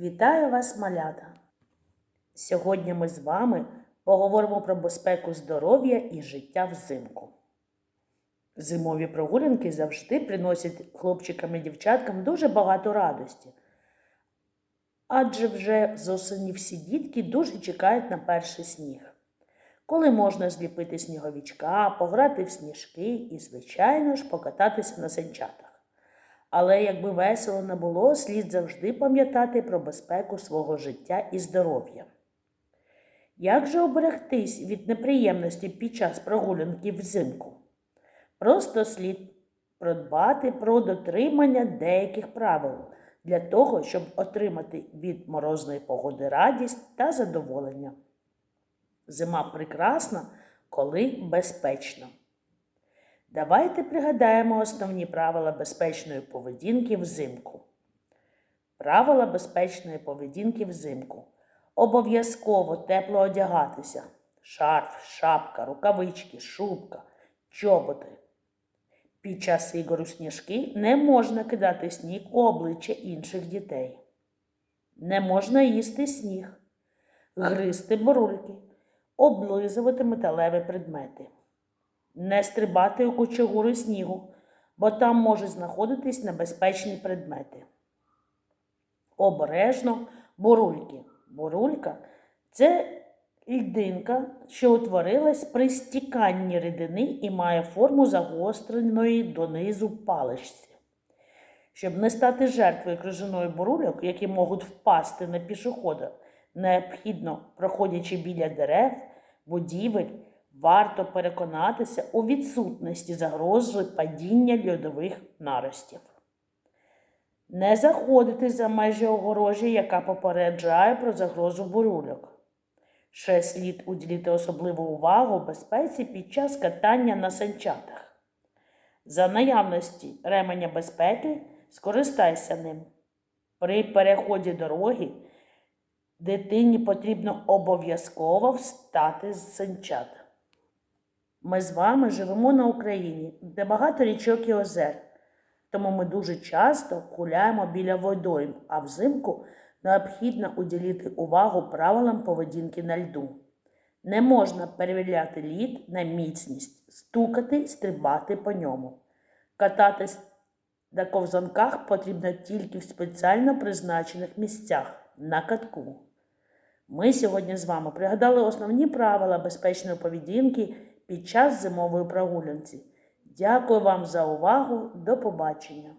Вітаю вас, малята! Сьогодні ми з вами поговоримо про безпеку здоров'я і життя взимку. Зимові прогулянки завжди приносять хлопчикам і дівчаткам дуже багато радості. Адже вже з осені всі дітки дуже чекають на перший сніг, коли можна зліпити сніговичка, пограти в сніжки і, звичайно ж, покататися на санчатах. Але якби весело не було, слід завжди пам'ятати про безпеку свого життя і здоров'я. Як же оберегтись від неприємності під час прогулянки взимку? Просто слід продбати про дотримання деяких правил для того, щоб отримати від морозної погоди радість та задоволення. Зима прекрасна, коли безпечна. Давайте пригадаємо основні правила безпечної поведінки взимку. Правила безпечної поведінки взимку. Обов'язково тепло одягатися. Шарф, шапка, рукавички, шубка, чоботи. Під час ігор у сніжки не можна кидати сніг у обличчя інших дітей. Не можна їсти сніг, гризти борульки, облизувати металеві предмети не стрибати у кучугури снігу, бо там можуть знаходитись небезпечні предмети. Обережно бурульки. Бурулька це льдинка, що утворилась при стіканні рідини і має форму загостреної донизу паличці. Щоб не стати жертвою крижаної бурульок, які можуть впасти на пішохода, необхідно, проходячи біля дерев, будівель, варто переконатися у відсутності загрози падіння льодових наростів. Не заходити за межі огорожі, яка попереджає про загрозу бурульок. Ще слід уділити особливу увагу безпеці під час катання на санчатах. За наявності ременя безпеки скористайся ним. При переході дороги дитині потрібно обов'язково встати з санчат. Ми з вами живемо на Україні, де багато річок і озер. Тому ми дуже часто гуляємо біля водойм, а взимку необхідно уділити увагу правилам поведінки на льду. Не можна перевіряти лід на міцність, стукати, стрибати по ньому. Кататись на ковзанках потрібно тільки в спеціально призначених місцях на катку. Ми сьогодні з вами пригадали основні правила безпечної поведінки під час зимової прогулянці. Дякую вам за увагу. До побачення!